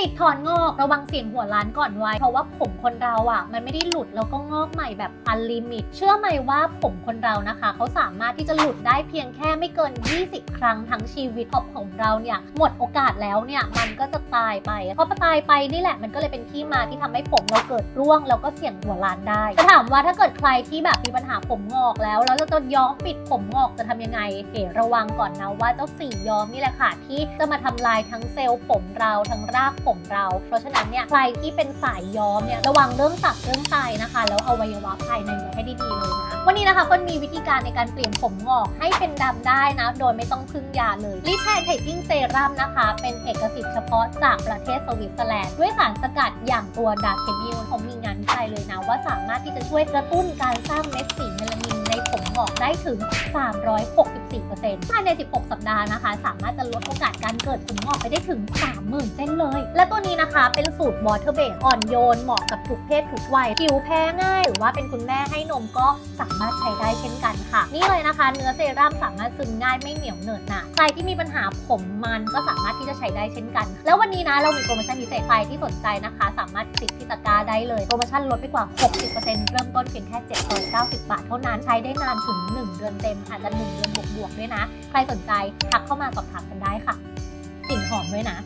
ติดถอนงอกระวังเสียงหัวล้านก่อนไว้ เพราะว่าผมคนเราอะ มันไม่ได้หลุดแล้วก็งอกใหม่แบบอันลิมิต เชื่อไหมว่าผมคนเรานะคะ เขาสามารถที่จะหลุดได้เพียงแค่ไม่เกิน 20 ครั้งทั้งชีวิตพอผมเราเนี่ย หมดโอกาสแล้วเนี่ย มันก็จะตายไปพอตายไปนี่แหละมันก็เลยเป็นที่มาที่ทำให้ผมเราเกิดร่วง แล้วก็เสี่ยงหัวล้านได้จะถามว่าถ้าเกิดใครที่แบบมีปัญหาผมงอกแล้ว แล้วจะย้อมปิดผมงอกจะทำยังไงเอ๋ระวังก่อนนะว่าเจ้าสีย้อมนี่แหละค่ะที่จะมาทำลายทั้งเซลล์ผมเราทั้งรากผมเรา เพราะฉะนั้นเนี่ยใครที่เป็นสายย้อมเนี่ยระวังเรื่องตับเรื่องไตนะคะ แล้วอวัยวะภายในเนี่ยให้ดีๆเลยนะวันนี้นะคะคนมีวิธีการในการเปลี่ยนผมงอกให้เป็นดำได้นะ โดยไม่ต้องพึ่งยาเลยลิแพนไทติ้งเซรั่มนะคะ เป็นเอกสิทธิ์เฉพาะจากประเทศสวิตเซอร์แลนด์ด้วยสารสกัดอย่างตัวดาร์เคนิลเขามีงานวิจัยเลยนะว่าสามารถที่จะช่วยกระตุ้นการสร้างเม็ดสีเมลานินใน ผมงอกได้ถึง 364%ภายใน 16 สัปดาห์นะคะ สามารถจะลดโอกาสการเกิดผลงอกไปได้ถึง 30,000 เส้นเลย และตัวนี้นะคะเป็นสูตรมอเทอร์เบกอ่อนโยน เหมาะกับทุกเพศทุกวัยผิวแพ้ง่าย หรือว่าเป็นคุณแม่ให้นมก็สามารถใช้ได้เช่นกันค่ะ นี่เลยนะคะ เนื้อเซรั่มสามารถซึมง่ายไม่เหนียวเหนอะหนะใครที่มีปัญหาผมมันก็สามารถที่จะใช้ได้เช่นกัน แล้ววันนี้นะเรามีโปรโมชั่นพิเศษใครที่สนใจนะคะ สามารถคลิกที่ตะกร้าได้เลยโปรโมชั่นลดไปกว่า 60%เริ่มต้นเพียงแค่ 790 บาท เท่านั้นใช้ได้นานถึง 1 เดือนเต็มอาจจะ1เดือนบวกๆด้วยนะ ใครสนใจทักเข้ามาสอบถามกันได้ค่ะกลิ่นหอมด้วยนะ